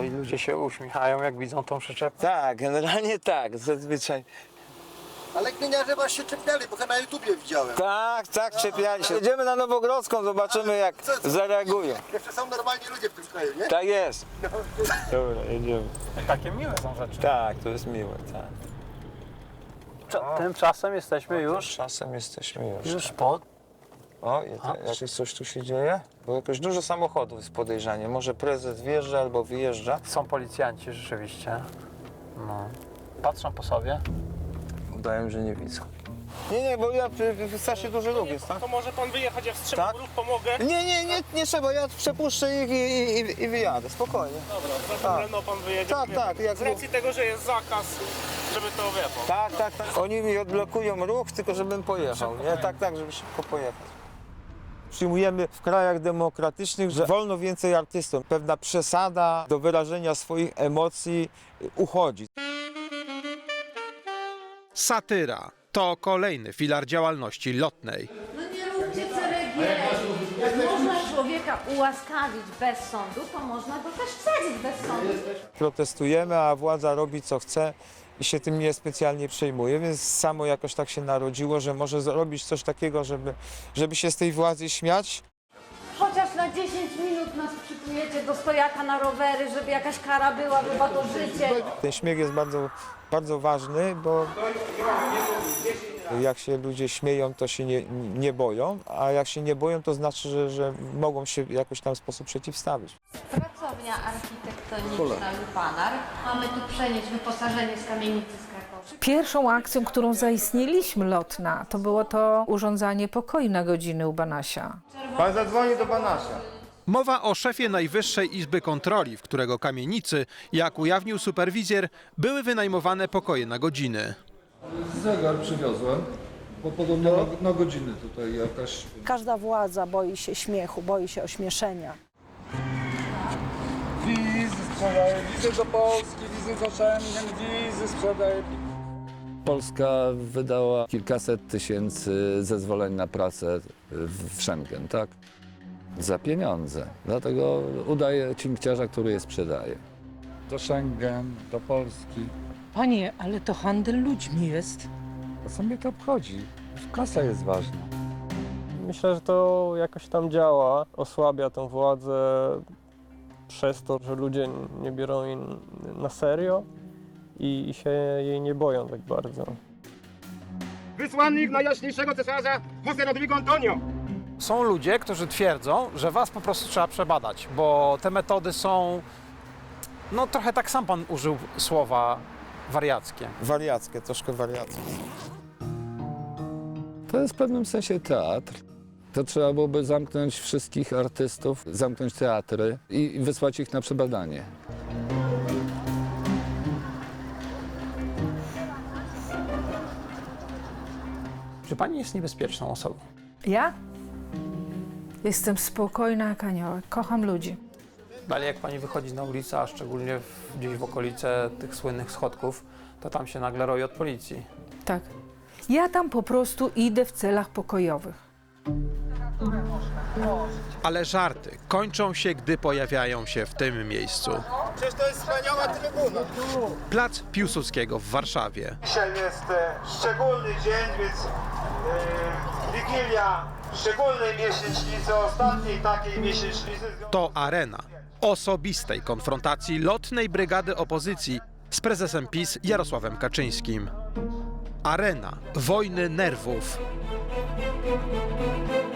co, i ludzie się uśmiechają, jak widzą tą przyczepę? Tak, generalnie tak, zazwyczaj. Ale gliniarze was się czepiali, bo ja na YouTubie widziałem. Tak, tak, czepiali się. Jedziemy na Nowogrodzką, zobaczymy jak zareagują. Jeszcze są normalni ludzie w tym kraju, nie? Tak jest. Dobra, jedziemy. Takie miłe są rzeczy. Tak, to jest miłe, tak. Cza- Tymczasem jesteśmy już, Czasem jesteśmy już. już pod. O, i jakieś coś tu się dzieje? Bo jakoś dużo samochodów jest podejrzanie. Może prezes wjeżdża albo wyjeżdża. Są policjanci rzeczywiście. No. Patrzą po sobie. Udają, że nie widzą. Nie, nie, bo ja y, y, strasznie dużo lubię, tak? To może pan wyjechać, ja wstrzymam Tak? ruch, pomogę. Nie, nie, nie, nie trzeba, ja przepuszczę ich i, i, i, i wyjadę, spokojnie. Dobra, za chwilę no pan wyjedzie. Tak, tak, jak Z racji tego, że jest zakaz, żeby to wie pan. Tak, tak, tak. Oni mi odblokują ruch, tylko żebym pojechał, nie? Tak, tak, żeby szybko pojechać. Przyjmujemy w krajach demokratycznych, że wolno więcej artystom. Pewna przesada do wyrażenia swoich emocji uchodzi. Satyra to kolejny filar działalności lotnej. No nie róbcie ceregieli. Jak można człowieka ułaskawić bez sądu, to można go też wsadzić bez sądu. Protestujemy, a władza robi co chce i się tym niespecjalnie przejmuje, więc samo jakoś tak się narodziło, że może zrobić coś takiego, żeby, żeby się z tej władzy śmiać. Chociaż na 10 minut nas przytujecie do stojaka na rowery, żeby jakaś kara była, chyba to życie. Ten śmiech jest bardzo, bardzo ważny, bo jak się ludzie śmieją, to się nie, nie boją, a jak się nie boją, to znaczy, że, że mogą się w jakoś tam sposób przeciwstawić. Pracownia architektoniczna Lupanar. Mamy tu przenieść wyposażenie z kamienicy z Krakowa. Pierwszą akcją, którą zaistnieliśmy lotna, to było to urządzanie pokoju na godziny u Banasia. Pan zadzwoni do Banasza. Mowa o szefie Najwyższej Izby Kontroli, w którego kamienicy, jak ujawnił superwizjer, były wynajmowane pokoje na godziny. Zegar przywiozłem, bo podobno na, na godziny tutaj jakaś... Każda władza boi się śmiechu, boi się ośmieszenia. Wizy sprzedaję, wizy do Polski, wizy do Schengen, wizy sprzedaję. Polska wydała kilkaset tysięcy zezwoleń na pracę w w Schengen, tak? Za pieniądze. Dlatego udaje cinkciarza, który je sprzedaje. Do Schengen, do Polski. Panie, ale to handel ludźmi jest. A co mnie to obchodzi? Kasa jest ważna. Myślę, że to jakoś tam działa, osłabia tą władzę przez to, że ludzie nie biorą jej na serio i, i się jej nie boją tak bardzo. Wysłannik najjaśniejszego cesarza José Rodrigo Antonio. Są ludzie, którzy twierdzą, że was po prostu trzeba przebadać, bo te metody są, no trochę tak sam pan użył słowa wariackie. Wariackie, troszkę wariackie. To jest w pewnym sensie teatr. To trzeba byłoby zamknąć wszystkich artystów, zamknąć teatry i wysłać ich na przebadanie. Czy pani jest niebezpieczną osobą? Ja? Jestem spokojna jak aniołek, kocham ludzi. Ale jak pani wychodzi na ulicę, a szczególnie w, gdzieś w okolice tych słynnych schodków, to tam się nagle roi od policji. Tak. Ja tam po prostu idę w celach pokojowych. Ale żarty kończą się, gdy pojawiają się w tym miejscu. Przecież to jest wspaniała trybuna. Plac Piłsudskiego w Warszawie. Dzisiaj jest e, szczególny dzień, więc e, Wigilia szczególnej miesięcznicy, ostatniej takiej miesięcznicy. To arena osobistej konfrontacji lotnej brygady opozycji z prezesem PiS Jarosławem Kaczyńskim. Arena wojny nerwów. Música